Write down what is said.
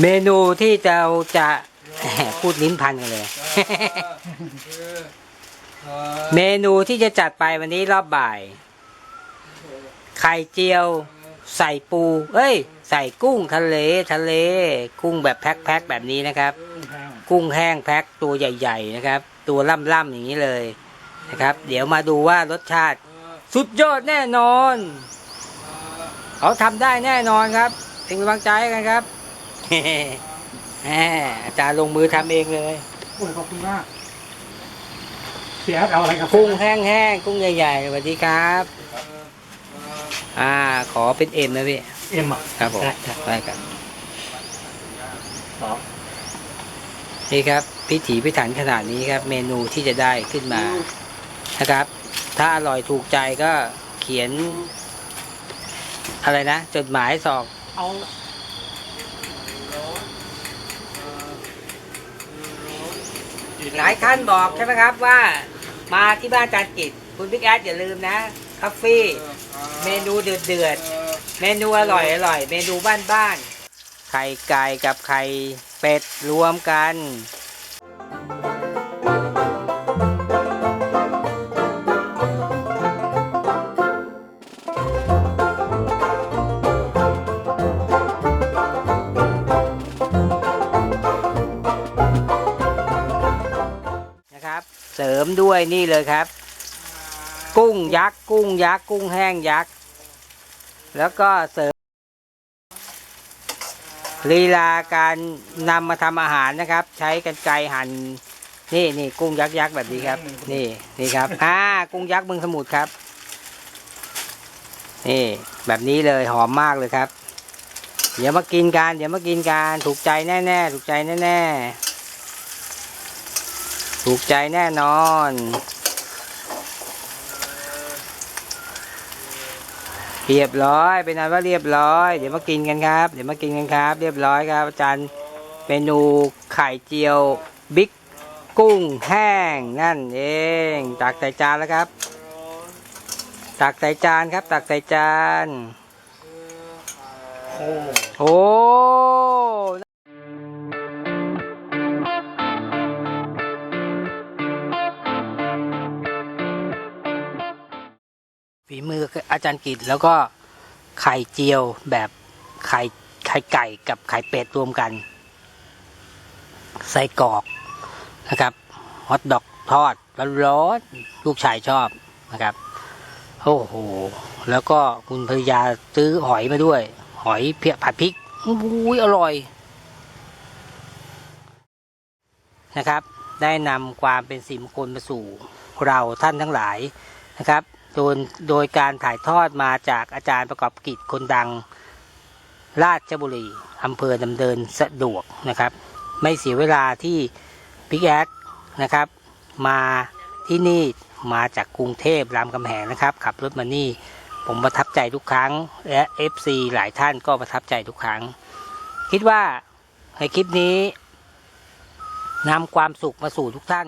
เมนูที่เราจะพูดลิ้นพันกันเลย เมนูที่จะจัดไปวันนี้รอบบ่าย ไข่เจียว ใส่ปู เอ้ย ใส่กุ้งทะเลทะเล กุ้งแบบแพ็คๆแบบนี้นะครับ กุ้งแห้งแพ็คตัวใหญ่ ๆ นะครับ ตัวล่ำๆอย่างนี้เลยนะครับ เดี๋ยวมาดูว่ารสชาติ สุดยอดแน่นอน เขาทำได้แน่นอนครับเป็นกำลังใจกันครับ แหมอาจารย์ลงมือทำเองเลย โอ้ยขอบคุณมากเสียเอาอะไรครับกุ้งแห้งๆกุ้งใหญ่ๆสวัสดีครับ อ่า ขอเป็นเอ็มนะพี่ เอ็มอะครับผมได้ได้ได้ครับสองนี่ครับ พิถีพิถันขนาดนี้ครับ เมนูที่จะได้ขึ้นมานะครับ ถ้าอร่อยถูกใจก็เขียน อะไรนะ จดหมายสอกเอา หลายท่านบอกใช่ไหมครับว่า มาที่บ้านจานกิจคุณบิ๊กแอดอย่าลืมนะคาเฟ่เมนูเดือดเดือดๆเมนูอร่อยอร่อย เมนูบ้านบ้านๆไข่ไก่กับไข่เป็ดรวมกัน เสริมด้วยนี่เลยครับ กุ้งยักษ์กุ้งยักษ์กุ้งแห้งยักษ์แล้วก็เสริมลีลาการนำมาทำอาหารนะครับ ใช้กันไกรหั่นนี่นี่กุ้งยักษ์ยักษ์แบบนี้ครับ นี่นี่ครับอ่ากุ้งยักษ์เมืองสมุทรครับ นี่แบบนี้เลยหอมมากเลยครับ เดี๋ยวมากินกันเดี๋ยวมากินกันถูกใจแน่ๆถูกใจแน่ๆ ถูกใจแน่นอน เรียบร้อย เป็นอันว่าเรียบร้อย เดี๋ยวมากินกันครับ เดี๋ยวมากินกันครับ เรียบร้อยครับ อาจารย์เมนูไข่เจียวบิ๊กกุ้งแห้งนั่นเองตักใส่จานแล้วครับ ตักใส่จานครับ ตักใส่จาน โอ้ ฝีมืออาจารย์กิจแล้วก็ไข่เจียวแบบไข่ไข่ไก่กับไข่เป็ดรวมกันไส้กรอกนะครับฮอทดอกทอดร้อนๆลูกชายชอบนะครับโอ้โหแล้วก็คุณภรรยาซื้อหอยมาด้วย หอยเพียผัดพริกอุ้ยอร่อยนะครับ ได้นำความเป็นสิมงคลมาสู่เราท่านทั้งหลายนะครับ โดยโดยการถ่ายทอดมาจากอาจารย์ประกอบกิจคนดัง ราชบุรีอำเภอดำเนินสะดวกนะครับ ไม่เสียเวลาที่พิกแอคนะครับ มาที่นี่มาจากกรุงเทพรามคำแหงนะครับ ขับรถมานี่ผมประทับใจทุกครั้ง และ FC หลายท่านก็ประทับใจทุกครั้ง คิดว่าในคลิปนี้นำความสุขมาสู่ทุกท่าน